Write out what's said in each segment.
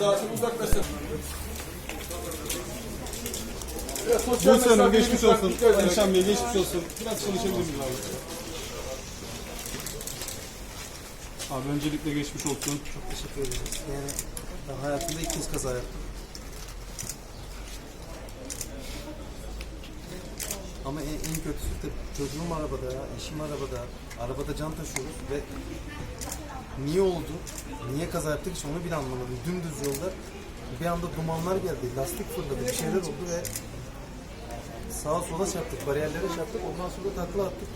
daha çok uzak geçmiş olsun. Alişan Bey geçmiş olsun. Biraz konuşabilir miyiz abi? Abi öncelikle geçmiş olsun. Çok teşekkür ederim. Yani ben hayatımda ilk kez kaza yaptım. Ama en, en kötüsü de çocuğum arabada, eşim arabada, arabada can taşıyoruz ve niye oldu, niye kaza yaptık hiç onu bile anlamadım. Dümdüz yolda bir anda dumanlar geldi, lastik fırladı, bir şeyler oldu ve sağa sola çarptık, bariyerlere çarptık, ondan sonra takla attık.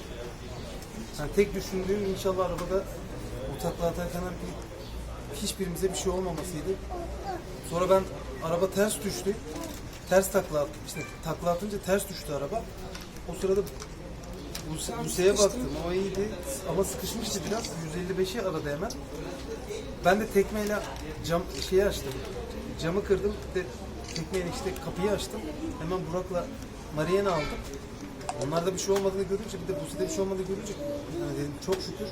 Yani tek düşündüğüm inşallah arabada o takla atarken bir, hiçbirimize bir şey olmamasıydı. Sonra ben araba ters düştü. Ters takla attım. İşte takla atınca ters düştü araba. O sırada Buse, Buse'ye baktım. O iyiydi ama sıkışmıştı biraz. 155'i aradı hemen. Ben de tekmeyle cam şeyi açtım. Camı kırdım. De tekmeyle işte kapıyı açtım. Hemen Burak'la Marian'ı aldım. Onlarda bir şey olmadığını görünce bir de Buse'de bir şey olmadığını görünce yani dedim çok şükür.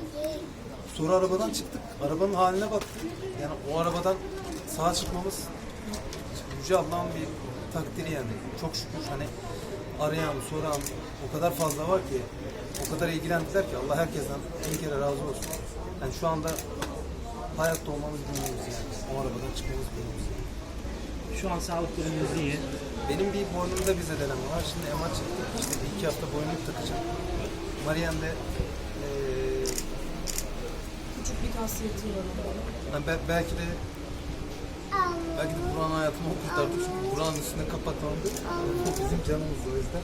Sonra arabadan çıktık. Arabanın haline baktık. Yani o arabadan sağa çıkmamız Yüce Allah'ın bir takdiri yani. Çok şükür hani arayan, soran o kadar fazla var ki o kadar ilgilendiler ki Allah herkesten bir kere razı olsun. Yani şu anda hayatta olmamız bilmiyoruz yani. O arabadan çıkmamız bilmiyoruz. Şu an sağlık durumunuz iyi. Benim bir boynumda bir zedeleme var. Şimdi MR çıktı. İşte bir iki hafta boynluk takacağım. Marian de eee Küçük bir kasiyeti var onun. ben be- belki de belki de Burak'ın hayatımı o kurtardı. Çünkü Burak'ın üstüne kapatmamdı. O bizim canımız o yüzden.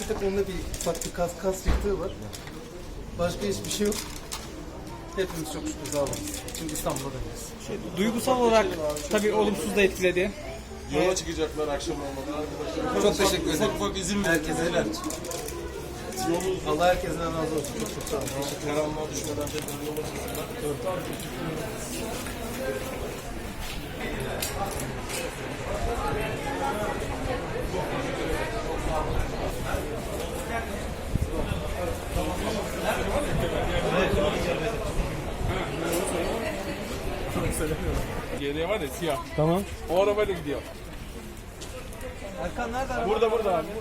Bir tek onda bir ufak bir kas, kas yırtığı var. Başka hiçbir şey yok. Hepimiz çok şükür sağ olun. Çünkü İstanbul'da dönüyoruz. Duygusal olarak tabii olumsuz da etkiledi. Yola çıkacaklar akşam olmadan arkadaşlar. Çok teşekkür ederim. Ufak ufak izin. Herkese Allah herkesten razı olsun. Çok çok sağ olun. Karanlığa düşmeden tekrar yola çıksınlar. Geriye var ya siyah. Tamam. O arabayla gidiyor. Erkan nerede? Burada burada abi. Burada.